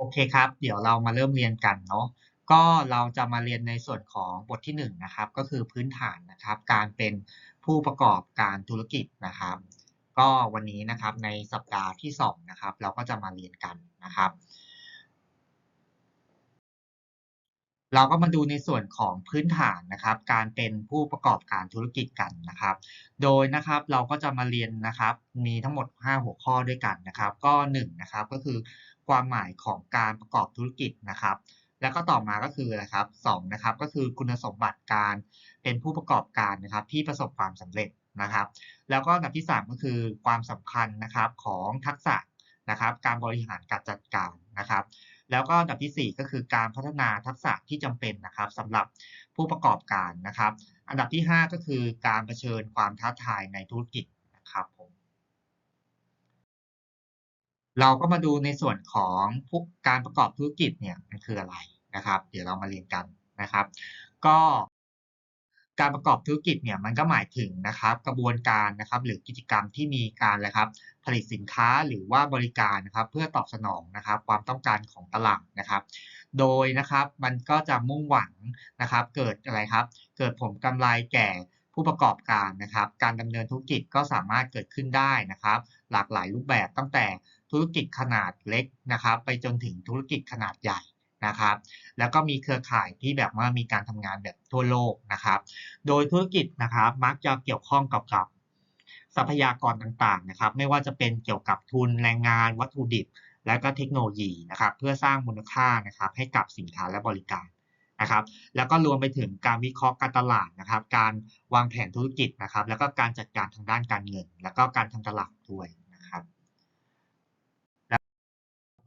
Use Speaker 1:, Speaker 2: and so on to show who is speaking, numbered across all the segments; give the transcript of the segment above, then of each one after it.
Speaker 1: โอเคครับ เดี๋ยวเรามาเริ่มเรียนกันเนาะ ก็เราจะมาเรียนในส่วนของบทที่1นงนะครับ ก็คือพื้นฐานนะครับ การเป็นผู้ประกอบการธุรกิจนะครับ ก็วันนี้นะครับในสัปดาห์ที่2นะครับ เราก็จะมาเรียนกันนะครับ เราก็มาดูในส่วนของพื้นฐานนะครับ การเป็นผู้ประกอบการธุรกิจกันนะครับ โดยนะครับเราก็จะมาเรียนนะครับ มีทั้งหมด 5 หัวข้อด้วยกันนะครับ ก็1นะครับก็คือ ความหมายของการประกอบธุรกิจนะครับ แล้วก็ต่อมาก็คืออะไรครับ2นะครับก็คือคุณสมบัติการเป็นผู้ประกอบการนะครับที่ประสบความสำเร็จนะครับ แล้วก็อันดับที่ 3 ก็คือความสำคัญนะครับของทักษะนะครับการบริหารการจัดการนะครับ แล้วก็อันดับที่ 4 ก็คือการพัฒนาทักษะที่จำเป็นนะครับสำหรับผู้ประกอบการนะครับ อันดับที่ 5 ก็คือการเผชิญความท้าทายในธุรกิจนะครับผม เราก็มาดูในส่วนของพวกการประกอบธุรกิจเนี่ยมันคืออะไรนะครับ เดี๋ยวเรามาเรียนกันนะครับ ก็การประกอบธุรกิจเนี่ยมันก็หมายถึงนะครับ กระบวนการนะครับ หรือกิจกรรมที่มีการอะครับ ผลิตสินค้าหรือว่าบริการนะครับ เพื่อตอบสนองนะครับ ความต้องการของตลาดนะครับ โดยนะครับมันก็จะมุ่งหวังนะครับ เกิดอะไรครับ เกิดผลกำไรแก่ผู้ประกอบการนะครับ การดำเนินธุรกิจก็สามารถเกิดขึ้นได้นะครับ หลากหลายรูปแบบตั้งแต่ ธุรกิจขนาดเล็กนะครับ ไปจนถึงธุรกิจขนาดใหญ่นะครับ แล้วก็มีเครือข่ายที่แบบว่ามีการทำงานแบบทั่วโลกนะครับ โดยธุรกิจนะครับมักจะเกี่ยวข้องกับกับทรัพยากรต่างๆนะครับ ไม่ว่าจะเป็นเกี่ยวกับทุนแรงงานวัตถุดิบ และก็เทคโนโลยีนะครับ เพื่อสร้างมูลค่านะครับให้กับสินค้าและบริการนะครับ แล้วก็รวมไปถึงการวิเคราะห์การตลาดนะครับ การวางแผนธุรกิจนะครับ แล้วก็การจัดการทางด้านการเงิน แล้วก็การทำตลาดด้วย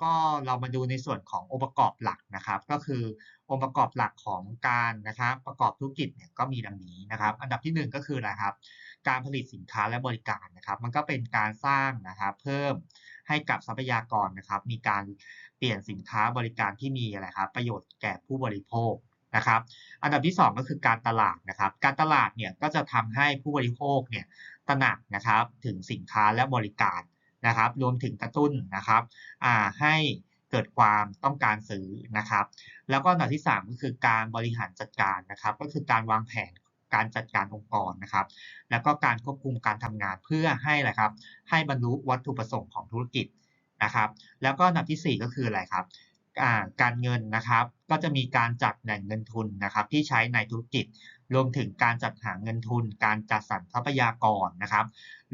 Speaker 1: ก็เรามาดูในส่วนขององค์ประกอบหลักนะครับ ก็คือองค์ประกอบหลักของการนะครับประกอบธุรกิจเนี่ยก็มีดังนี้นะครับ อันดับที่ 1 ก็คืออะไรครับ การผลิตสินค้าและบริการนะครับ มันก็เป็นการสร้างนะครับเพิ่มให้กับทรัพยากรนะครับ มีการเปลี่ยนสินค้าบริการที่มีอะไรครับประโยชน์แก่ผู้บริโภคนะครับ อันดับที่ 2 ก็คือการตลาดนะครับ การตลาดเนี่ยก็จะทำให้ผู้บริโภคเนี่ยตระหนักนะครับถึงสินค้าและบริการ นะครับ รวมถึงกระตุ้นนะครับให้เกิดความต้องการซื้อนะครับ แล้วก็อันดับที่ 3 ก็คือการบริหารจัดการนะครับ ก็คือการวางแผนการจัดการองค์กรนะครับ แล้วก็การควบคุมการทำงานเพื่อให้อะไรครับ ให้บรรลุวัตถุประสงค์ของธุรกิจนะครับ แล้วก็อันดับที่ 4 ก็คืออะไรครับ การเงินนะครับ ก็จะมีการจัดแหล่งเงินทุนนะครับที่ใช้ในธุรกิจ รวมถึงการจัดหาเงินทุน การจัดสรรทรัพยากรนะครับ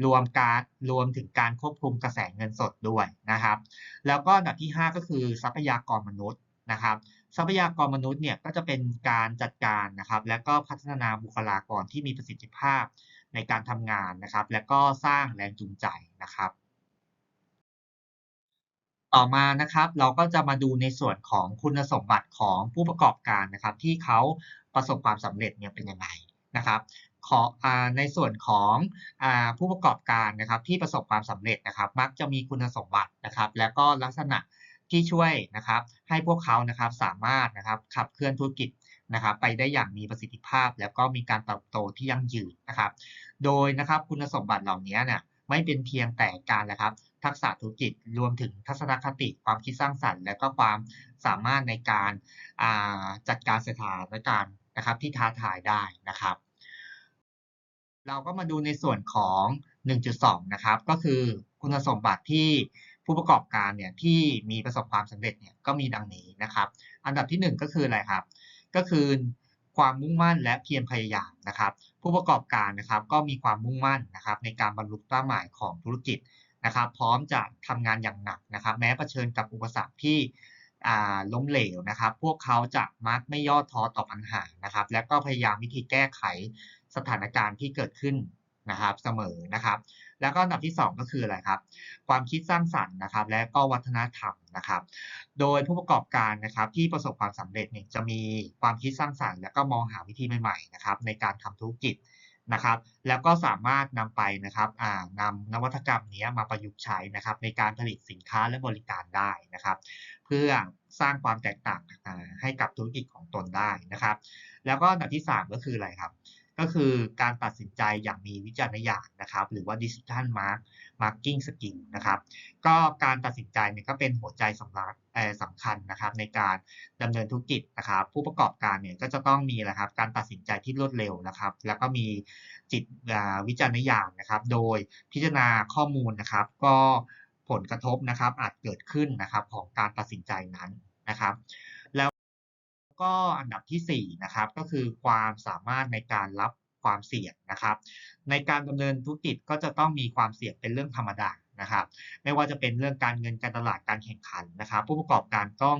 Speaker 1: รวมการรวมถึงการควบคุมกระแสเงินสดด้วยนะครับ แล้วก็อันดับที่ 5 ก็คือทรัพยากรมนุษย์นะครับ ทรัพยากรมนุษย์เนี่ยก็จะเป็นการจัดการนะครับ และก็พัฒนาบุคลากรที่มีประสิทธิภาพในการทำงานนะครับ และก็สร้างแรงจูงใจนะครับ ต่อมานะครับ เราก็จะมาดูในส่วนของคุณสมบัติของผู้ประกอบการนะครับ ที่เขาประสบความสำเร็จเนี่ยเป็นยังไงนะครับขอในส่วนของผู้ประกอบการนะครับที่ประสบความสำเร็จนะครับ มักจะมีคุณสมบัตินะครับ และก็ลักษณะที่ช่วยนะครับ ให้พวกเขานะครับสามารถนะครับขับเคลื่อนธุรกิจนะครับ ไปได้อย่างมีประสิทธิภาพ แล้วก็มีการเติบโตที่ยั่งยืนนะครับ โดยนะครับคุณสมบัติเหล่านี้เนี่ยไม่เป็นเพียงแต่การนะครับ ทักษะธุรกิจรวมถึงทัศนคติความคิดสร้างสรรค์ และก็ความสามารถในการจัดการสถานการณ์นะครับที่ท้าทายได้นะครับ เราก็มาดูในส่วนของ 1.2 นะครับ ก็คือคุณสมบัติที่ผู้ประกอบการเนี่ยที่มีประสบความสำเร็จเนี่ยก็มีดังนี้นะครับ อันดับที่ 1 ก็คืออะไรครับ ก็คือความมุ่งมั่นและเพียรพยายามนะครับ ผู้ประกอบการนะครับก็มีความมุ่งมั่นนะครับในการบรรลุเป้าหมายของธุรกิจ นะครับ พร้อมจะทำงานอย่างหนักนะครับ แม้เผชิญกับอุปสรรคที่ล้มเหลวนะครับ พวกเขาจะมักไม่ย่อท้อต่อปัญหานะครับ และก็พยายามวิธีแก้ไขสถานการณ์ที่เกิดขึ้นนะครับเสมอนะครับ แล้วก็อันดับที่ 2 ก็คืออะไรครับ ความคิดสร้างสรรค์นะครับ และก็วัฒนธรรมนะครับ โดยผู้ประกอบการนะครับที่ประสบความสำเร็จเนี่ยจะมีความคิดสร้างสรรค์ และก็มองหาวิธีใหม่ๆนะครับในการทำธุรกิจ นะครับ แล้วก็สามารถนำไปนะครับนำนวัตกรรมนี้มาประยุกต์ใช้นะครับ ในการผลิตสินค้าและบริการได้นะครับ เพื่อสร้างความแตกต่างให้กับธุรกิจของตนได้นะครับ แล้วก็อันที่ 3 ก็คืออะไรครับ ก็คือการตัดสินใจอย่างมีวิจารณญาณนะครับ หรือว่า decision mark marking skill นะครับ ก็การตัดสินใจเนี่ยก็เป็นหัวใจสำคัญสำคัญนะครับในการดำเนินธุรกิจนะครับผู้ประกอบการเนี่ยก็จะต้องมีนะครับการตัดสินใจที่รวดเร็วนะครับ แล้วก็มีจิตวิจารณญาณนะครับ โดยพิจารณาข้อมูลนะครับ ก็ผลกระทบนะครับอาจเกิดขึ้นนะครับของการตัดสินใจนั้นนะครับ แล้วก็อันดับที่4นะครับก็คือความสามารถในการรับความเสี่ยงนะครับ ในการดำเนินธุรกิจก็จะต้องมีความเสี่ยงเป็นเรื่องธรรมดา นะครับ ไม่ว่าจะเป็นเรื่องการเงินการตลาดการแข่งขันนะครับ ผู้ประกอบการต้อง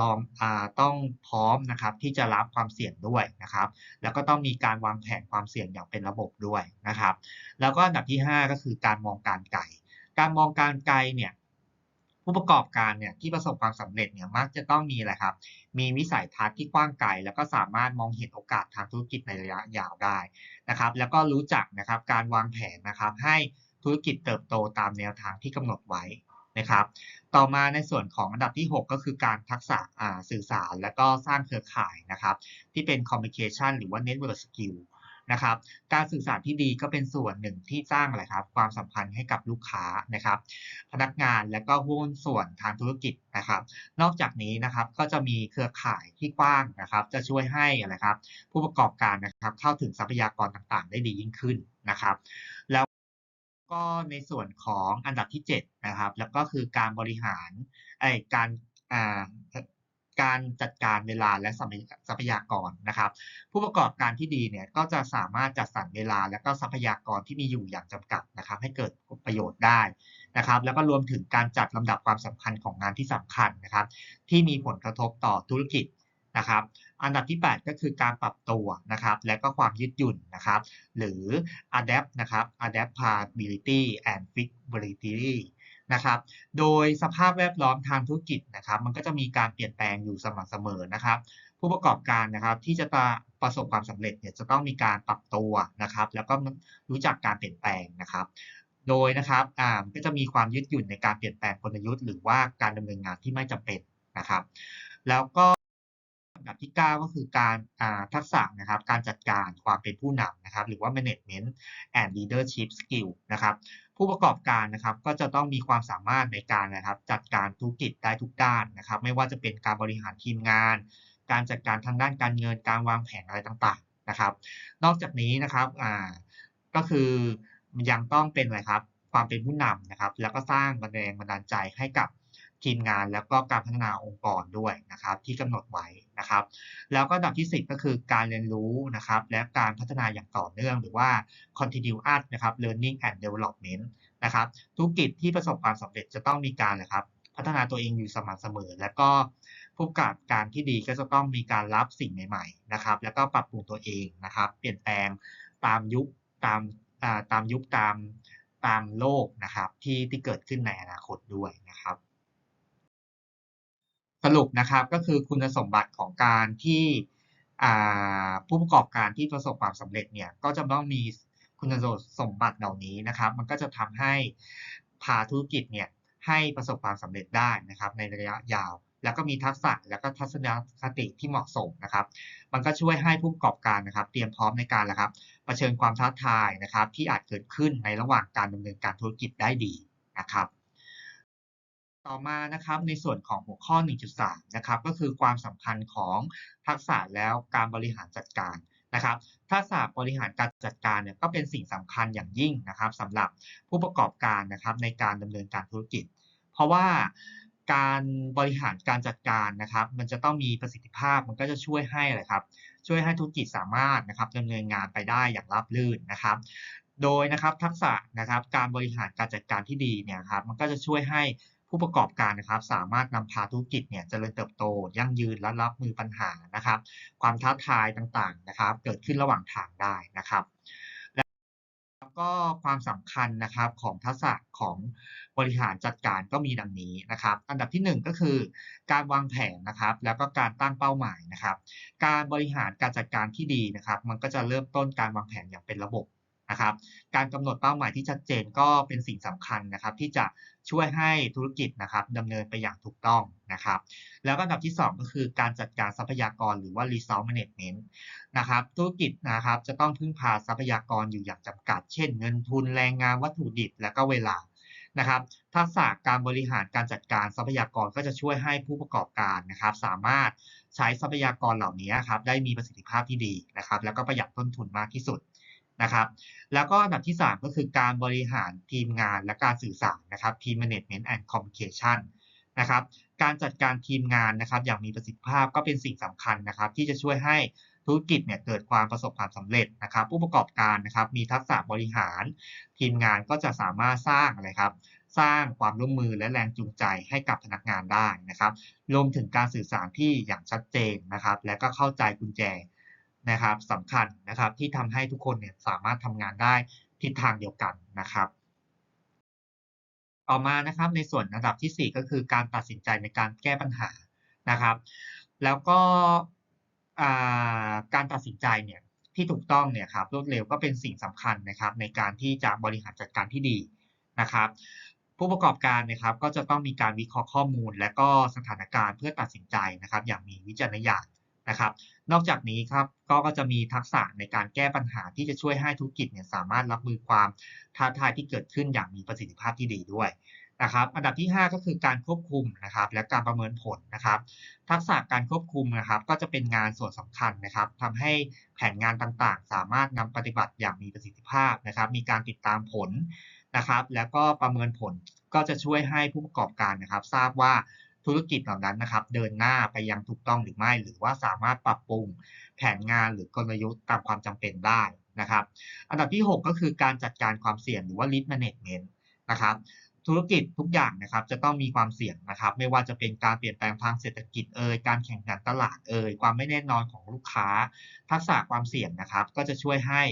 Speaker 1: ลองอต้องพร้อมนะครับที่จะรับความเสี่ยงด้วยนะครับ แล้วก็ต้องมีการวางแผนความเสี่ยงอย่างเป็นระบบด้วยนะครับ แล้วก็อันดับที่ 5 ก็คือการมองการไกล การมองการไกลเนี่ยผู้ประกอบการเนี่ยที่ประสบความสำเร็จเนี่ยมักจะต้องมีอะไรครับ มีวิสัยทัศน์ที่กว้างไกล แล้วก็สามารถมองเห็นโอกาสทางธุรกิจในระยะยาวได้นะครับ แล้วก็รู้จักนะครับการวางแผนนะครับให้ ธุรกิจเติบโตตามแนวทางที่กำหนดไว้นะครับ ต่อมาในส่วนของอันดับที่ 6 ก็คือการทักษะสื่อสารและก็สร้างเครือข่ายนะครับ ที่เป็น communication หรือว่า network skill นะครับ การสื่อสารที่ดีก็เป็นส่วนหนึ่งที่สร้างอะไรครับ ความสัมพันธ์ให้กับลูกค้านะครับ พนักงานและก็หุ้นส่วนทางธุรกิจนะครับ นอกจากนี้นะครับก็จะมีเครือข่ายที่กว้างนะครับ จะช่วยให้อะไรครับ ผู้ประกอบการนะครับเข้าถึงทรัพยากรต่างๆ ได้ดียิ่งขึ้นนะครับ แล้ว ก็ในส่วนของอันดับที่7นะครับ แล้วก็คือการบริหารไอ้การอ่าการจัดการเวลาและทรัพยากรนะครับ ผู้ประกอบการที่ดีเนี่ยก็จะสามารถจัดสรรเวลาและก็ทรัพยากรที่มีอยู่อย่างจำกัดนะครับ ให้เกิดประโยชน์ได้นะครับ แล้วก็รวมถึงการจัดลำดับความสำคัญของงานที่สำคัญนะครับ ที่มีผลกระทบต่อธุรกิจ นะครับ อันดับที่ 8 ก็คือการปรับตัวนะครับ และก็ความยืดหยุ่นนะครับ หรือ adapt นะครับ adaptability and flexibility นะครับ โดยสภาพแวดล้อมทางธุรกิจนะครับ มันก็จะมีการเปลี่ยนแปลงอยู่สม่ำเสมอนะครับ ผู้ประกอบการนะครับที่จะประสบความสำเร็จเนี่ยจะต้องมีการปรับตัวนะครับ แล้วก็รู้จักการเปลี่ยนแปลงนะครับ โดยนะครับอ่าก็จะมีความยืดหยุ่นในการเปลี่ยนแปลงกลยุทธ์หรือว่าการดำเนินงานที่ไม่จำเป็นนะครับ แล้วก็ อันดับที่ 9 ก็คือการทักษะนะครับการจัดการความเป็นผู้นำนะครับหรือว่า management and leadership skill นะครับผู้ประกอบการนะครับก็จะต้องมีความสามารถในการนะครับจัดการธุรกิจได้ทุกด้านนะครับ ไม่ว่าจะเป็นการบริหารทีมงาน การจัดการทางด้านการเงินการวางแผนอะไรต่างๆนะครับ นอกจากนี้นะครับก็คือยังต้องเป็นอะไรครับความเป็นผู้นำนะครับ แล้วก็สร้างแรงบันดาลใจให้กับ ทีมงานแล้วก็การพัฒนาองค์กรด้วยนะครับ ที่กำหนดไว้นะครับ แล้วก็อันดับที่ 10 ก็คือการเรียนรู้นะครับ และการพัฒนาอย่างต่อเนื่อง หรือว่า continuous นะครับ learning and development นะครับธุรกิจที่ประสบความสำเร็จจะต้องมีการนะครับ พัฒนาตัวเองอยู่สม่ำเสมอ และก็ผู้ประกอบการที่ดีก็จะต้องมีการรับสิ่งใหม่ ๆ นะครับ แล้วก็ปรับปรุงตัวเองนะครับ เปลี่ยนแปลงตามยุคตามตามยุคตามตามโลกนะครับ ที่ที่เกิดขึ้นในอนาคตด้วยนะครับ สรุปนะครับก็คือคุณสมบัติของการที่ผู้ประกอบการที่ประสบความสำเร็จเนี่ยก็จะต้องมีคุณสมบัติเหล่านี้นะครับ มันก็จะทำให้พาธุรกิจเนี่ยให้ประสบความสำเร็จได้นะครับ ในระยะยาว แล้วก็มีทักษะแล้วก็ทัศนคติที่เหมาะสมนะครับ มันก็ช่วยให้ผู้ประกอบการนะครับ เตรียมพร้อมในการแหละครับเผชิญความท้าทายนะครับ ที่อาจเกิดขึ้นในระหว่างการดำเนินการธุรกิจได้ดีนะครับ ต่อมานะครับในส่วนของหัวข้อ 1.3 นะครับก็คือความสำคัญของทักษะแล้วการบริหารจัดการนะครับทักษะบริหารการจัดการเนี่ยก็เป็นสิ่งสำคัญอย่างยิ่งนะครับสำหรับผู้ประกอบการนะครับในการดำเนินการธุรกิจ เพราะว่าการบริหารการจัดการนะครับ มันจะต้องมีประสิทธิภาพมันก็จะช่วยให้อะไรครับ ช่วยให้ธุรกิจสามารถนะครับดำเนินงานไปได้อย่างราบรื่นนะครับ โดยนะครับทักษะนะครับการบริหารการจัดการที่ดีเนี่ยครับมันก็จะช่วยให้ ผู้ประกอบการนะครับ สามารถนำพาธุรกิจเนี่ยเจริญเติบโต ยั่งยืนและรับมือปัญหานะครับ ความท้าทายต่างๆนะครับ เกิดขึ้นระหว่างทางได้นะครับแล้วก็ความสำคัญนะครับของทักษะของบริหารจัดการก็มีดังนี้นะครับ อันดับที่ 1 ก็คือ การวางแผนนะครับ แล้วก็การตั้งเป้าหมายนะครับ การบริหารการจัดการที่ดีนะครับ มันก็จะเริ่มต้นการวางแผนอย่างเป็นระบบ นะครับ การกำหนดเป้าหมายที่ชัดเจนก็เป็นสิ่งสำคัญนะครับ ที่จะช่วยให้ธุรกิจนะครับดำเนินไปอย่างถูกต้องนะครับ แล้วก็อันดับที่ 2 ก็คือการจัดการทรัพยากรหรือว่า resource management นะครับ ธุรกิจนะครับจะต้องพึ่งพาทรัพยากรอยู่อย่างจำกัด เช่นเงินทุนแรงงานวัตถุดิบและก็เวลานะครับทักษะการบริหารการจัดการทรัพยากรก็จะช่วยให้ผู้ประกอบการนะครับ สามารถใช้ทรัพยากรเหล่านี้ครับได้มีประสิทธิภาพที่ดีนะครับ แล้วก็ประหยัดต้นทุนมากที่สุด นะครับ แล้วก็อันดับที่ 3 ก็คือการบริหารทีมงานและการสื่อสารนะครับ team management and communication นะครับ การจัดการทีมงานนะครับ อย่างมีประสิทธิภาพก็เป็นสิ่งสำคัญนะครับ ที่จะช่วยให้ธุรกิจเนี่ยเกิดความประสบความสำเร็จนะครับ ผู้ประกอบการนะครับ มีทักษะบริหาร ทีมงานก็จะสามารถสร้างอะไรครับ สร้างความร่วมมือและแรงจูงใจให้กับพนักงานได้นะครับรวมถึงการสื่อสารที่อย่างชัดเจนนะครับ และก็เข้าใจกุญแจ นะครับสำคัญนะครับที่ทำให้ทุกคนเนี่ยสามารถทำงานได้ทิศทางเดียวกันนะครับต่อมานะครับในส่วนอันดับที่ 4 ก็คือการตัดสินใจในการแก้ปัญหานะครับ แล้วก็การตัดสินใจเนี่ยที่ถูกต้องเนี่ยครับรวดเร็วก็เป็นสิ่งสำคัญนะครับ ในการที่จะบริหารจัดการที่ดีนะครับ ผู้ประกอบการนะครับก็จะต้องมีการวิเคราะห์ข้อมูล และก็สถานการณ์เพื่อตัดสินใจนะครับ อย่างมีวิจารณญาณ นะครับ นอกจากนี้ครับก็ก็จะมีทักษะในการแก้ปัญหาที่จะช่วยให้ธุรกิจเนี่ยสามารถรับมือความท้าทายที่เกิดขึ้นอย่างมีประสิทธิภาพที่ดีด้วยนะครับ อันดับที่ 5 ก็คือการควบคุมนะครับ และการประเมินผลนะครับ ทักษะการควบคุมนะครับ ก็จะเป็นงานส่วนสำคัญนะครับทำให้แผนงานต่างๆ สามารถนำปฏิบัติอย่างมีประสิทธิภาพนะครับ มีการติดตามผลนะครับ แล้วก็ประเมินผลก็จะช่วยให้ผู้ประกอบการนะครับ ทราบว่า ธุรกิจเหล่านั้นนะครับ เดินหน้าไปยังถูกต้องหรือไม่ หรือว่าสามารถปรับปรุงแผนงานหรือกลยุทธ์ตามความจำเป็นได้นะครับ อันดับที่ 6 ก็คือการจัดการความเสี่ยงหรือว่า risk management นะครับ ธุรกิจทุกอย่างนะครับจะต้องมีความเสี่ยงนะครับ ไม่ว่าจะเป็นการเปลี่ยนแปลงทางเศรษฐกิจเอ่ยการแข่งขันตลาดเอ่ยความไม่แน่นอนของลูกค้า ทักษะความเสี่ยงนะครับ ก็จะช่วยให้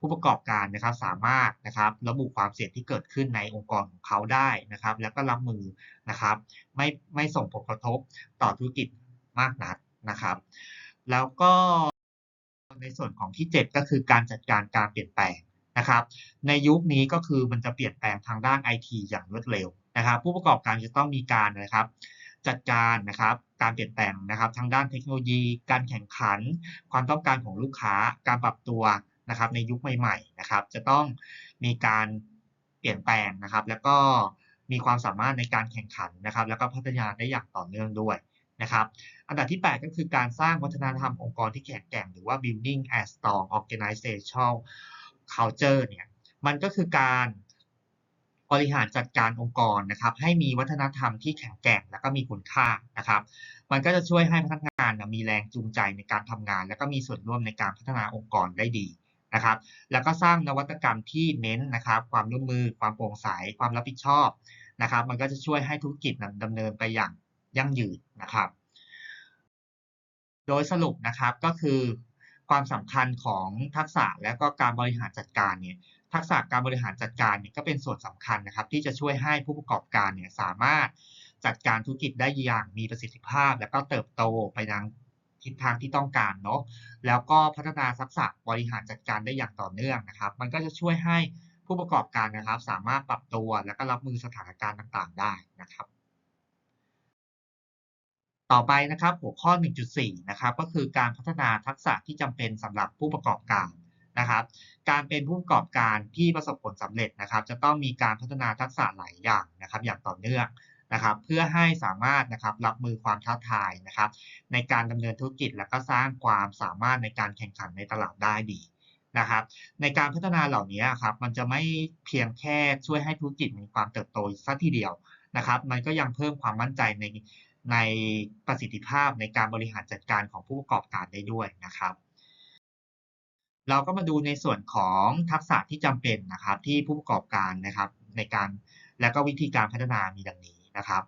Speaker 1: ผู้ประกอบการนะครับสามารถนะครับระบุความเสี่ยงที่เกิดขึ้นในองค์กรของเขาได้นะครับ แล้วก็รับมือนะครับ ไม่ไม่ส่งผลกระทบต่อธุรกิจมากนักนะครับ แล้วก็ในส่วนของที่ 7 ก็คือการจัดการการเปลี่ยนแปลง นะครับ ในยุคนี้ก็คือมันจะเปลี่ยนแปลงทางด้านไอทีอย่างรวดเร็วนะครับ ผู้ประกอบการจะต้องมีการนะครับ จัดการนะครับการเปลี่ยนแปลงนะครับ ทางด้านเทคโนโลยี การแข่งขัน ความต้องการของลูกค้า การปรับตัวนะครับ ในยุคใหม่ๆนะครับ จะต้องมีการเปลี่ยนแปลงนะครับ แล้วก็มีความสามารถในการแข่งขันนะครับ แล้วก็พัฒนาได้อย่างต่อเนื่องด้วยนะครับ อันดับที่ 8 ก็คือการสร้างวัฒนธรรมองค์กรที่แข็งแกร่ง หรือว่า building a strong organizational culture เนี่ยมันก็คือการบริหารจัดการองค์กรนะครับให้มีวัฒนธรรมที่แข็งแกร่งแล้วก็มีคุณค่านะครับ มันก็จะช่วยให้พนักงานมีแรงจูงใจในการทำงาน แล้วก็มีส่วนร่วมในการพัฒนาองค์กรได้ดีนะครับ แล้วก็สร้างนวัตกรรมที่เน้นนะครับ ความร่วมมือ ความโปร่งใส ความรับผิดชอบนะครับ มันก็จะช่วยให้ธุรกิจนั้นดำเนินไปอย่างยั่งยืนนะครับ โดยสรุปนะครับก็คือ ความสำคัญของทักษะและก็การบริหารจัดการเนี่ยทักษะการบริหารจัดการเนี่ยก็เป็นส่วนสำคัญนะครับ ที่จะช่วยให้ผู้ประกอบการเนี่ยสามารถจัดการธุรกิจได้อย่างมีประสิทธิภาพ และก็เติบโตไปยังทิศทางที่ต้องการเนาะแล้วก็พัฒนาทักษะบริหารจัดการได้อย่างต่อเนื่องนะครับ มันก็จะช่วยให้ผู้ประกอบการนะครับ สามารถปรับตัวและก็รับมือสถานการณ์ต่าง ๆ ได้นะครับ ต่อไปนะครับหัวข้อ 1.4 นะครับก็คือการพัฒนาทักษะที่จำเป็นสำหรับผู้ประกอบการนะครับ การเป็นผู้ประกอบการที่ประสบผลสำเร็จนะครับ จะต้องมีการพัฒนาทักษะหลายอย่างนะครับ อย่างต่อเนื่องนะครับ เพื่อให้สามารถนะครับรับมือความท้าทายนะครับ ในการดำเนินธุรกิจและก็สร้างความสามารถในการแข่งขันในตลาดได้ดีนะครับในการพัฒนาเหล่านี้ครับมันจะไม่เพียงแค่ช่วยให้ธุรกิจมีความเติบโตสักทีเดียวนะครับ มันก็ยังเพิ่มความมั่นใจใน ในประสิทธิภาพในการบริหารจัดการของผู้ประกอบการได้ด้วยนะครับ เราก็มาดูในส่วนของทักษะที่จำเป็นนะครับ ที่ผู้ประกอบการนะครับ ในการและก็วิธีการพัฒนามีดังนี้นะครับ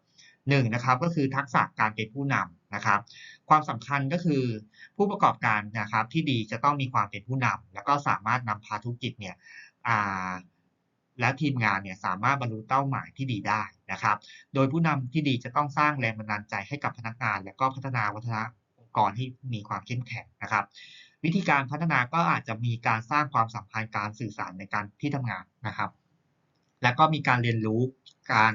Speaker 1: หนึ่งนะครับก็คือทักษะการเป็นผู้นำนะครับ ความสำคัญก็คือผู้ประกอบการนะครับที่ดีจะต้องมีความเป็นผู้นำแล้วก็สามารถนำพาธุรกิจเนี่ย และทีมงานเนี่ยสามารถบรรลุเป้าหมายที่ดีได้นะครับ โดยผู้นำที่ดีจะต้องสร้างแรงบันดาลใจให้กับพนักงาน และก็พัฒนาวัฒนองค์กรให้มีความเข้มแข็งนะครับ วิธีการพัฒนาก็อาจจะมีการสร้างความสัมพันธ์การสื่อสารในการที่ทำงานนะครับ แล้วก็มีการเรียนรู้การ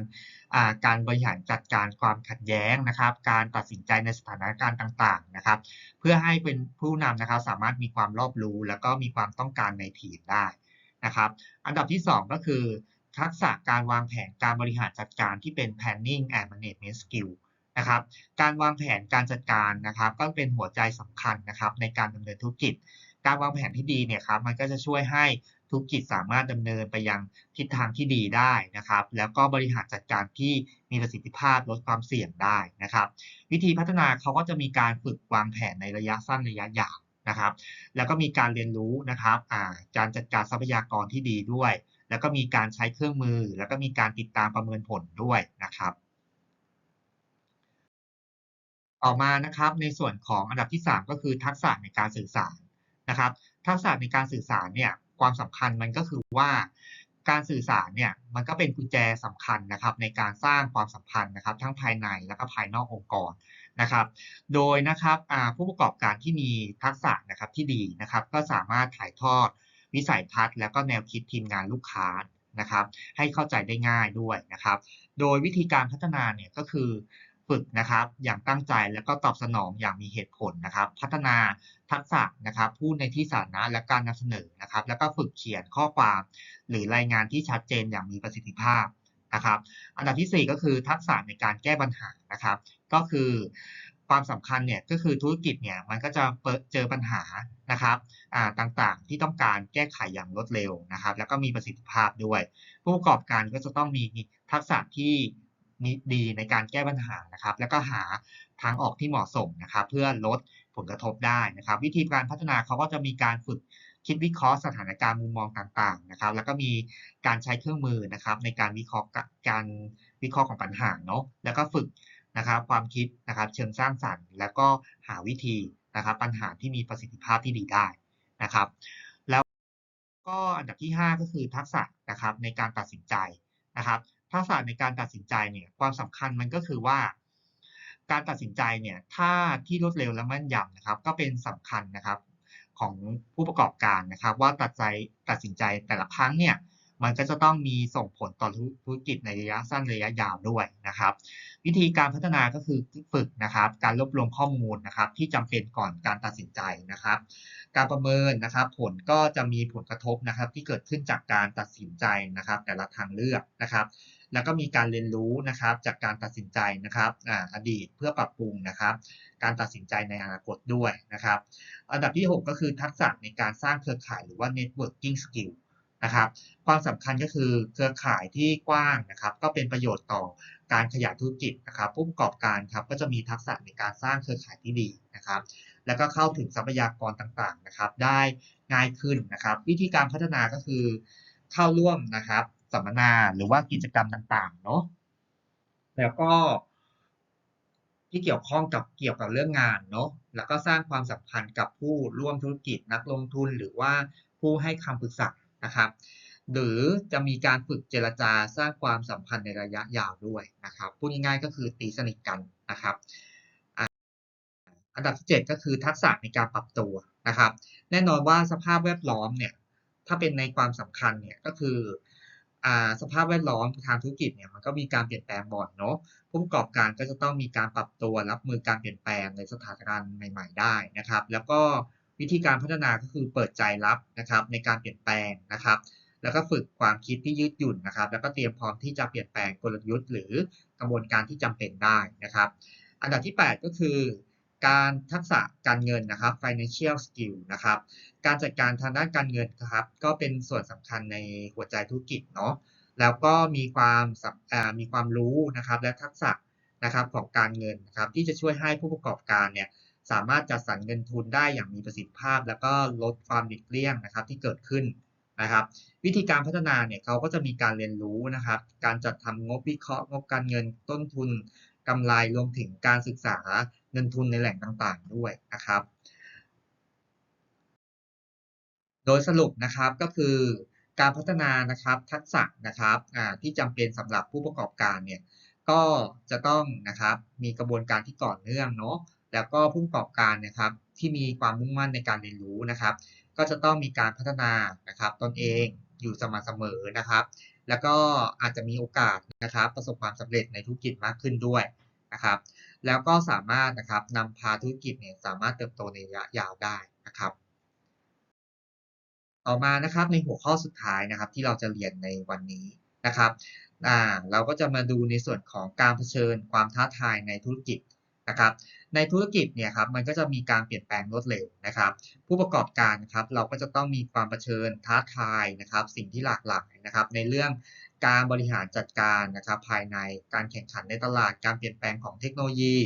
Speaker 1: การบริหารจัดการความขัดแย้งนะครับ การตัดสินใจในสถานการณ์ต่างๆนะครับ เพื่อให้เป็นผู้นำนะครับสามารถมีความรอบรู้ แล้วก็มีความต้องการในทีมได้ นะครับ อันดับที่ 2 ก็คือ ทักษะการวางแผนการบริหารจัดการที่เป็น planning and management skill นะครับการวางแผนการจัดการนะครับก็เป็นหัวใจสำคัญนะครับในการดำเนินธุรกิจ การวางแผนที่ดีเนี่ยครับมันก็จะช่วยให้ธุรกิจสามารถดำเนินไปยังทิศทางที่ดีได้นะครับ แล้วก็บริหารจัดการที่มีประสิทธิภาพลดความเสี่ยงได้นะครับ วิธีพัฒนาเขาก็จะมีการฝึกวางแผนในระยะสั้นระยะยาว นะครับ แล้วก็มีการเรียนรู้นะครับาการจัดการทรัพยากรที่ดีด้วย แล้วก็มีการใช้เครื่องมือ แล้วก็มีการติดตามประเมินผลด้วยนะครับ ต่อมานะครับในส่วนของอันดับที่ 3 ก็คือทักษะในการสื่อสารนะครับ ทักษะในการสื่อสารเนี่ยความสำคัญมันก็คือว่า การสื่อสารเนี่ยมันก็เป็นกุญแจสำคัญนะครับในการสร้างความสัมพันธ์นะครับ ทั้งภายในและก็ภายนอกองค์กรนะครับ โดยนะครับผู้ประกอบการที่มีทักษะนะครับที่ดีนะครับ ก็สามารถถ่ายทอดวิสัยทัศน์ แล้วก็แนวคิดทีมงานลูกค้านะครับ ให้เข้าใจได้ง่ายด้วยนะครับ โดยวิธีการพัฒนาเนี่ยก็คือ ฝึกนะครับ อย่างตั้งใจแล้วก็ตอบสนองอย่างมีเหตุผลนะครับ พัฒนาทักษะนะครับพูดในที่สาธารณะและการนำเสนอนะครับ แล้วก็ฝึกเขียนข้อความ หรือรายงานที่ชัดเจนอย่างมีประสิทธิภาพนะครับ อันดับที่ 4 ก็คือทักษะในการแก้ปัญหานะครับ ก็คือความสำคัญเนี่ยก็คือธุรกิจเนี่ยมันก็จะเจอปัญหานะครับต่างๆ ที่ต้องการแก้ไขอย่างรวดเร็วนะครับ แล้วก็มีประสิทธิภาพด้วย ผู้ประกอบการก็จะต้องมีทักษะที่ ดีในการแก้ปัญหานะครับ แล้วก็หาทางออกที่เหมาะสมนะครับ เพื่อลดผลกระทบได้นะครับ วิธีการพัฒนาเขาก็จะมีการฝึกคิดวิเคราะห์สถานการณ์มุมมองต่างๆนะครับ แล้วก็มีการใช้เครื่องมือนะครับ ในการวิเคราะห์การวิเคราะห์ของปัญหาเนาะแล้วก็ฝึกนะครับความคิดนะครับเชิงสร้างสรรค์ แล้วก็หาวิธีนะครับ ปัญหาที่มีประสิทธิภาพที่ดีได้นะครับ แล้วก็อันดับที่ 5 ก็คือทักษะนะครับในการตัดสินใจนะครับ ทักษะในการตัดสินใจเนี่ยความสำคัญมันก็คือว่า การตัดสินใจเนี่ยถ้าที่รวดเร็วและแม่นยำนะครับ ก็เป็นสำคัญนะครับของผู้ประกอบการนะครับ ว่าตัดใจตัดสินใจแต่ละครั้งเนี่ยมันก็จะต้องมีส่งผลต่อธุรกิจในระยะสั้นระยะยาวด้วยนะครับ วิธีการพัฒนาก็คือฝึกนะครับ การรวบรวมข้อมูลนะครับ ที่จำเป็นก่อนการตัดสินใจนะครับ การประเมินนะครับ ผลก็จะมีผลกระทบนะครับ ที่เกิดขึ้นจากการตัดสินใจนะครับ แต่ละทางเลือกนะครับ แล้วก็มีการเรียนรู้นะครับจากการตัดสินใจนะครับออดีตเพื่อปรับปรุงนะครับ การตัดสินใจในอนาคตด้วยนะครับ อันดับที่ 6 ก็คือทักษะในการสร้างเครือข่ายหรือว่า networking skill นะครับ ความสำคัญก็คือเครือข่ายที่กว้างนะครับ ก็เป็นประโยชน์ต่อการขยายธุรกิจนะครับผู้ประกอบการครับก็จะมีทักษะในการสร้างเครือข่ายที่ดีนะครับ แล้วก็เข้าถึงทรัพยากรต่างๆนะครับ ได้ง่ายขึ้นนะครับ วิธีการพัฒนาก็คือเข้าร่วมนะครับ สัมมนาหรือว่ากิจกรรมต่างๆเนาะแล้วก็ ที่เกี่ยวข้องกับเกี่ยวกับเรื่องงานเนาะแล้วก็สร้างความสัมพันธ์กับผู้ร่วมธุรกิจนักลงทุนหรือว่าผู้ให้คำปรึกษานะครับ หรือจะมีการฝึกเจรจาสร้างความสัมพันธ์ในระยะยาวด้วยนะครับพูดง่ายๆก็คือตีสนิทกันนะครับอันดับที่ 7 ก็คือทักษะในการปรับตัวนะครับ แน่นอนว่าสภาพแวดล้อมเนี่ยถ้าเป็นในความสำคัญเนี่ยก็คือ สภาพแวดล้อมทางธุรกิจเนี่ยมันก็มีการเปลี่ยนแปลงบ่อยเนาะผู้ประกอบการก็จะต้องมีการปรับตัวรับมือการเปลี่ยนแปลงในสถานการณ์ใหม่ ๆ ได้นะครับ แล้วก็วิธีการพัฒนาก็คือเปิดใจรับนะครับในการเปลี่ยนแปลงนะครับ แล้วก็ฝึกความคิดที่ยืดหยุ่นนะครับ แล้วก็เตรียมพร้อมที่จะเปลี่ยนแปลงกลยุทธ์ หรือกระบวนการที่จำเป็นได้นะครับ อันดับที่ 8 ก็คือ การทักษะการเงินนะครับ financial skill นะครับ การจัดการทางด้านการเงินครับ ก็เป็นส่วนสำคัญในหัวใจธุรกิจเนาะ แล้วก็มีความมีความรู้นะครับ และทักษะนะครับของการเงินนะครับ ที่จะช่วยให้ผู้ประกอบการเนี่ยสามารถจัดสรรเงินทุนได้อย่างมีประสิทธิภาพ แล้วก็ลดความหลีกเลี่ยงนะครับที่เกิดขึ้นนะครับ วิธีการพัฒนาเนี่ยเขาก็จะมีการเรียนรู้นะครับ การจัดทำงบวิเคราะห์งบการเงินต้นทุนกำไรรวมถึงการศึกษา เงินทุนในแหล่งต่างๆ ด้วยนะครับ โดยสรุปนะครับก็คือการพัฒนานะครับทักษะนะครับที่จำเป็นสำหรับผู้ประกอบการเนี่ยก็จะต้องนะครับมีกระบวนการที่ต่อเนื่องเนาะแล้วก็ผู้ประกอบการนะครับที่มีความมุ่งมั่นในการเรียนรู้นะครับ ก็จะต้องมีการพัฒนานะครับตนเองอยู่สม่ำเสมอนะครับ แล้วก็อาจจะมีโอกาสนะครับ ประสบความสำเร็จในธุรกิจมากขึ้นด้วยนะครับ แล้วก็สามารถนะครับนำพาธุรกิจเนี่ยสามารถเติบโตในระยะยาวได้นะครับ ต่อมานะครับในหัวข้อสุดท้ายนะครับที่เราจะเรียนในวันนี้นะครับอ่าเราก็จะมาดูในส่วนของการเผชิญความท้าทายในธุรกิจนะครับ ในธุรกิจเนี่ยครับมันก็จะมีการเปลี่ยนแปลงรวดเร็วนะครับ ผู้ประกอบการครับเราก็จะต้องมีความเผชิญท้าทายนะครับ สิ่งที่หลากหลายนะครับ ในเรื่อง การบริหารจัดการนะครับภายในการแข่งขันในตลาดการเปลี่ยนแปลงของเทคโนโลยี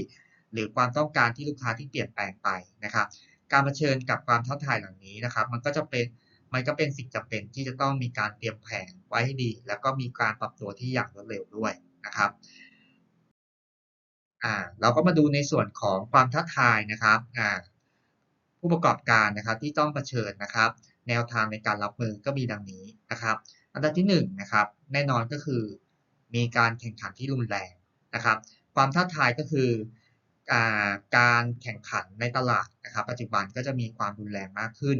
Speaker 1: หรือความต้องการที่ลูกค้าที่เปลี่ยนแปลงไปนะครับ การเผชิญกับความท้าทายเหล่านี้นะครับ มันก็จะเป็นมันก็เป็นสิ่งจำเป็นที่จะต้องมีการเตรียมแผนไว้ให้ดี แล้วก็มีการปรับตัวที่อย่างรวดเร็วด้วยนะครับอ่าเราก็มาดูในส่วนของความท้าทายนะครับอ่าผู้ประกอบการนะครับที่ต้องเผชิญนะครับ แนวทางในการรับมือก็มีดังนี้นะครับ อันดับที่1นงนะครับแน่นอนก็คือ มีการแข่งขันที่รุนแรงนะครับ ความท้าทายก็คืออการแข่งขันในตลาดนะครับ ปัจจุบันก็จะมีความรุนแรงมากขึ้น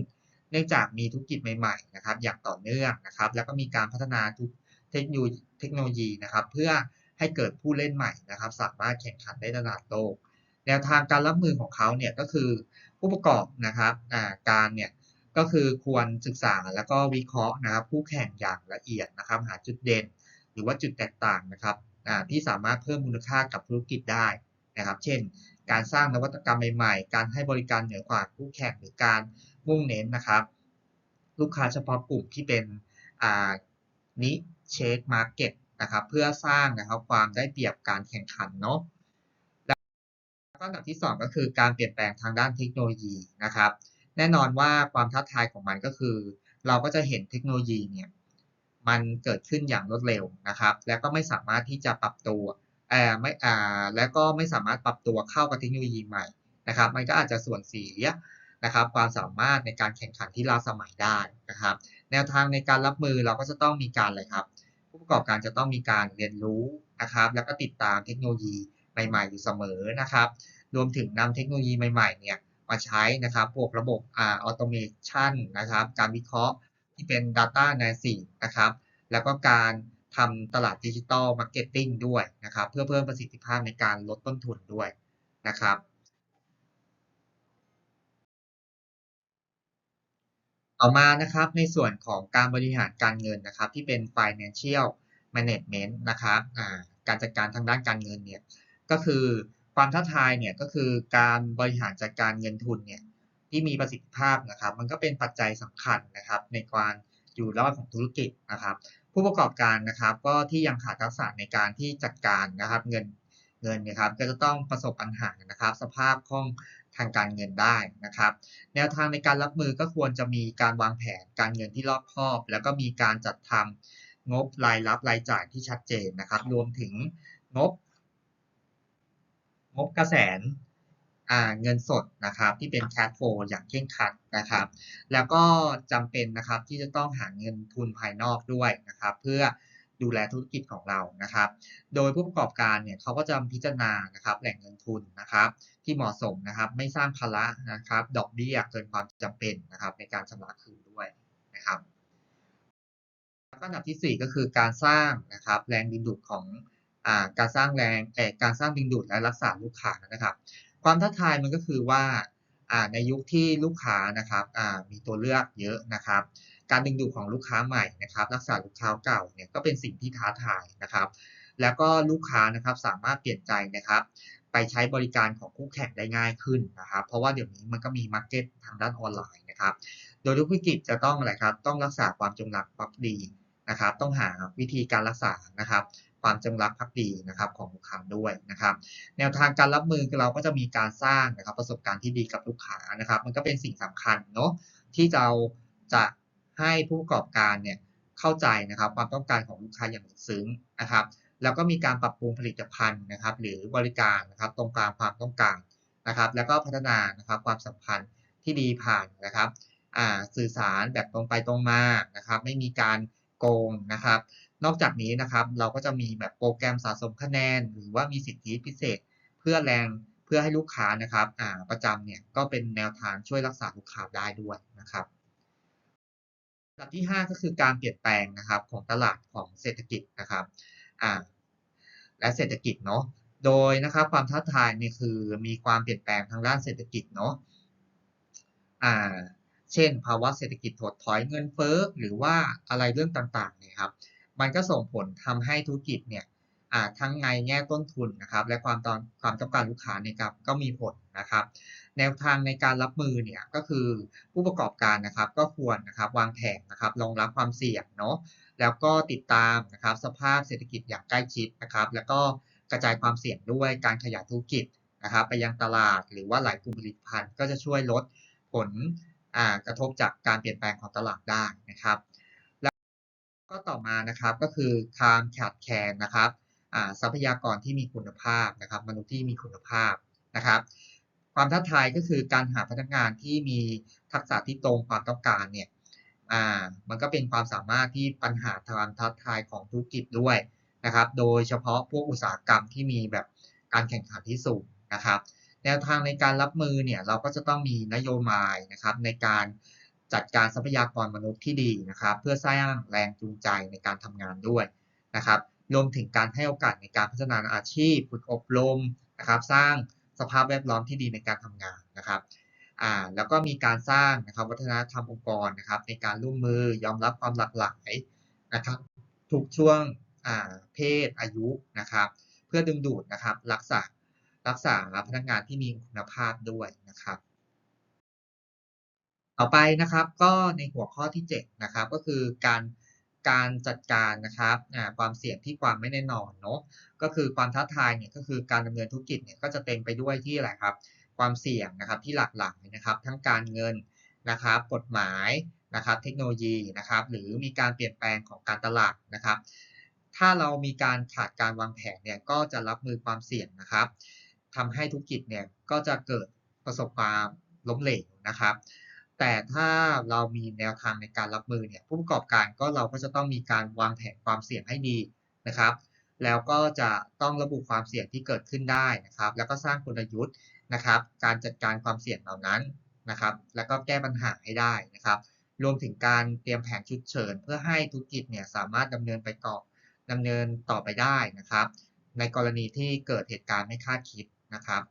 Speaker 1: เนื่องจากมีธุรกิจใหม่ๆนะครับ อย่างต่อเนื่องนะครับ แล้วก็มีการพัฒนาทุกเทคโนโลยีเทคโนโลยีนะครับ เพื่อให้เกิดผู้เล่นใหม่นะครับ สามารถแข่งขันในตลาดโลก แนวทางการรับมือของเขาเนี่ยก็คือผู้ประกอบนะครับการเนี่ย ก็คือควรศึกษาแล้วก็วิเคราะห์นะครับคู่แข่งอย่างละเอียดนะครับ หาจุดเด่น หรือว่าจุดแตกต่างนะครับที่สามารถเพิ่มมูลค่ากับธุรกิจได้นะครับ เช่น การสร้างนวัตกรรมใหม่ๆ การให้บริการเหนือกว่าคู่แข่งหรือการมุ่งเน้นนะครับ ลูกค้าเฉพาะกลุ่มที่เป็นนิเชสมาร์เก็ตนะครับเพื่อสร้างนะครับความได้เปรียบการแข่งขันเนาะแล้วก็อันดับที่ 2 ก็คือการเปลี่ยนแปลงทางด้านเทคโนโลยีนะครับ แน่นอนว่าความท้าทายของมันก็คือ เราก็จะเห็นเทคโนโลยีเนี่ยมันเกิดขึ้นอย่างรวดเร็วนะครับ แล้วก็ไม่สามารถที่จะปรับตัวเอ่อไม่อ่าแล้วก็ไม่สามารถปรับตัวเข้ากับเทคโนโลยีใหม่นะครับ มันก็อาจจะส่วนเสียนะครับความสามารถในการแข่งขันที่ล้าสมัยได้นะครับ แนวทางในการรับมือเราก็จะต้องมีการอะไรครับ ผู้ประกอบการจะต้องมีการเรียนรู้นะครับ แล้วก็ติดตามเทคโนโลยีใหม่ ๆ อยู่เสมอนะครับ รวมถึงนำเทคโนโลยีใหม่ๆเนี่ย มาใช้นะครับ พวกระบบอ่าออโตเมชันนะครับ การวิเคราะห์ที่เป็น Data Analysis นะครับ แล้วก็การทำตลาดดิจิทัลมาร์เก็ตติ้งด้วยนะครับ เพื่อเพิ่มประสิทธิภาพในการลดต้นทุนด้วยนะครับต่อมานะครับในส่วนของการบริหารการเงินนะครับ ที่เป็น financial management นะครับการจัดการทางด้านการเงินเนี่ยก็คือ ความท้าทายเนี่ยก็คือการบริหารจัดการเงินทุนเนี่ยที่มีประสิทธิภาพนะครับ มันก็เป็นปัจจัยสำคัญนะครับ ในการอยู่รอดของธุรกิจนะครับ ผู้ประกอบการนะครับก็ที่ยังขาดทักษะในการที่จัดการนะครับเงินเงินนะครับก็จะต้องประสบปัญหานะครับ สภาพคล่องทางการเงินได้นะครับ แนวทางในการรับมือก็ควรจะมีการวางแผนการเงินที่รอบคอบ แล้วก็มีการจัดทำงบรายรับรายจ่ายที่ชัดเจนนะครับ รวมถึงงบ งบกระแสนเงินสดนะครับที่เป็น cash flow อย่างเคร่งครัดนะครับ แล้วก็จำเป็นนะครับที่จะต้องหาเงินทุนภายนอกด้วยนะครับ เพื่อดูแลธุรกิจของเรานะครับ โดยผู้ประกอบการเนี่ยเขาก็จะพิจารณานะครับแหล่งเงินทุนนะครับ ที่เหมาะสมนะครับ ไม่สร้างภาระนะครับ ดอกเบี้ยเกินความจำเป็นนะครับ ในการชำระคืนด้วยนะครับแล้วก็อันดับที่ 4 ก็คือการสร้างนะครับ แรงดึงดูดของ การสร้างแรงเอ่การสร้างดึงดูดและรักษาลูกค้านะครับ ความท้าทายมันก็คือว่าในยุคที่ลูกค้านะครับมีตัวเลือกเยอะนะครับ การดึงดูดของลูกค้าใหม่นะครับ รักษาลูกค้าเก่าเนี่ยก็เป็นสิ่งที่ท้าทายนะครับ แล้วก็ลูกค้านะครับสามารถเปลี่ยนใจนะครับ ไปใช้บริการของคู่แข่งได้ง่ายขึ้นนะครับ เพราะว่าเดี๋ยวนี้มันก็มีมาร์เก็ตทางด้านออนไลน์นะครับ โดยธุรกิจจะต้องอะไรครับต้องรักษาความจงรักภักดีนะครับ ต้องหาวิธีการรักษานะครับ ความจงรักภักดีนะครับของลูกค้าด้วยนะครับ แนวทางการรับมือเราก็จะมีการสร้างนะครับประสบการณ์ที่ดีกับลูกค้านะครับ มันก็เป็นสิ่งสำคัญเนาะที่เราจะให้ผู้ประกอบการเนี่ยเข้าใจนะครับความต้องการของลูกค้าอย่างลึกซึ้งนะครับ แล้วก็มีการปรับปรุงผลิตภัณฑ์นะครับ หรือบริการนะครับตรงตามความต้องการนะครับ แล้วก็พัฒนานะครับความสัมพันธ์ที่ดีผ่านนะครับสื่อสารแบบตรงไปตรงมานะครับ ไม่มีการโกงนะครับ นอกจากนี้นะครับเราก็จะมีแบบโปรแกรมสะสมคะแนน หรือว่ามีสิทธิพิเศษ เพื่อแรงเพื่อให้ลูกค้านะครับประจำเนี่ยก็เป็นแนวทางช่วยรักษาลูกค้าได้ด้วยนะครับอันดับที่ 5 ก็คือการเปลี่ยนแปลงนะครับของตลาดของเศรษฐกิจนะครับอ่าและเศรษฐกิจเนาะโดยนะครับความท้าทายนี่คือมีความเปลี่ยนแปลงทางด้านเศรษฐกิจเนาะอ่าเช่น ภาวะเศรษฐกิจถดถอยเงินเฟ้อหรือว่าอะไรเรื่องต่างๆเนี่ยครับ มันก็ส่งผลทำให้ธุรกิจเนี่ยทั้งในแง่ต้นทุนนะครับและความตอนความต้องการลูกค้าเนี่ยครับก็มีผลนะครับ แนวทางในการรับมือเนี่ยก็คือผู้ประกอบการนะครับก็ควรนะครับวางแผนนะครับรองรับความเสี่ยงเนาะแล้วก็ติดตามนะครับสภาพเศรษฐกิจอย่างใกล้ชิดนะครับ แล้วก็กระจายความเสี่ยงด้วยการขยายธุรกิจนะครับไปยังตลาดหรือว่าหลายกลุ่มผลิตภัณฑ์ก็จะช่วยลดผลกระทบจากการเปลี่ยนแปลงของตลาดได้นะครับ ก็ต่อมานะครับก็คือการขาดแคลนนะครับทรัพยากรที่มีคุณภาพนะครับ มนุษย์ที่มีคุณภาพนะครับ ความท้าทายก็คือการหาพนักงานที่มีทักษะที่ตรงความต้องการเนี่ยอ่ามันก็เป็นความสามารถที่ปัญหาทางท้าทายของธุรกิจด้วยนะครับ โดยเฉพาะพวกอุตสาหกรรมที่มีแบบการแข่งขันที่สูงนะครับ แนวทางในการรับมือเนี่ยเราก็จะต้องมีนโยบายนะครับในการ จัดการทรัพยากรมนุษย์ที่ดีนะครับ เพื่อสร้างแรงจูงใจในการทำงานด้วยนะครับ รวมถึงการให้โอกาสในการพัฒนาอาชีพฝึกอบรมนะครับ สร้างสภาพแวดล้อมที่ดีในการทำงานนะครับอ่าแล้วก็มีการสร้างนะครับวัฒนธรรมองค์กรนะครับ ในการร่วมมือยอมรับความหลากหลายนะครับ ทุกช่วงอ่าเพศอายุนะครับ เพื่อดึงดูดนะครับ รักษารักษาพนักงานที่มีคุณภาพด้วยนะครับ ต่อไปนะครับก็ในหัวข้อที่ 7 นะครับ ก็คือการการจัดการนะครับความเสี่ยงที่ความไม่แน่นอนเนาะก็คือความท้าทายเนี่ยก็คือการดำเนินธุรกิจเนี่ยก็จะเต็มไปด้วยที่อะไรครับ ความเสี่ยงนะครับที่หลากหลายนะครับ ทั้งการเงินนะครับ กฎหมายนะครับ เทคโนโลยีนะครับ หรือมีการเปลี่ยนแปลงของการตลาดนะครับ ถ้าเรามีการขาดการวางแผนเนี่ยก็จะรับมือความเสี่ยงนะครับทำให้ธุรกิจเนี่ยก็จะเกิดประสบความล้มเหลวนะครับ แต่ถ้าเรามีแนวทางในการรับมือเนี่ยผู้ประกอบการก็เราก็จะต้องมีการวางแผนความเสี่ยงให้ดีนะครับ แล้วก็จะต้องระบุความเสี่ยงที่เกิดขึ้นได้นะครับ แล้วก็สร้างกลยุทธ์นะครับ การจัดการความเสี่ยงเหล่านั้นนะครับ แล้วก็แก้ปัญหาให้ได้นะครับ รวมถึงการเตรียมแผนชุดเฉินเพื่อให้ธุรกิจเนี่ยสามารถดำเนินไปต่อดำเนินต่อไปได้นะครับ ในกรณีที่เกิดเหตุการณ์ไม่คาดคิดนะครับ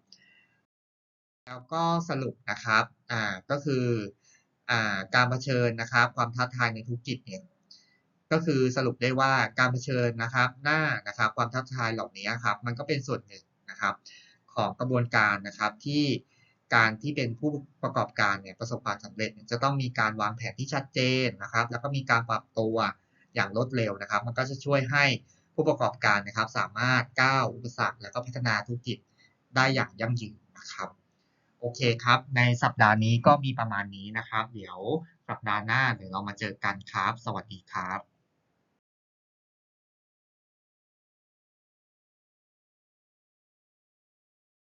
Speaker 1: แล้วก็สรุปนะครับ อ่า ก็คือ การเผชิญนะครับ ความท้าทายในธุรกิจเนี่ยก็คือสรุปได้ว่าการเผชิญนะครับ หน้านะครับ ความท้าทายเหล่านี้ครับ มันก็เป็นส่วนหนึ่งนะครับ ของกระบวนการนะครับที่การที่เป็นผู้ประกอบการเนี่ยประสบความสำเร็จ จะต้องมีการวางแผนที่ชัดเจนนะครับ แล้วก็มีการปรับตัวอย่างรวดเร็วนะครับ มันก็จะช่วยให้ผู้ประกอบการนะครับ สามารถก้าวอุปสรรคแล้วก็พัฒนาธุรกิจได้อย่างยั่งยืนนะครับ โอเคครับ ในสัปดาห์นี้ก็มีประมาณนี้นะครับ เดี๋ยวสัปดาห์หน้าเดี๋ยวเรามาเจอกันครับ สวัสดีครับ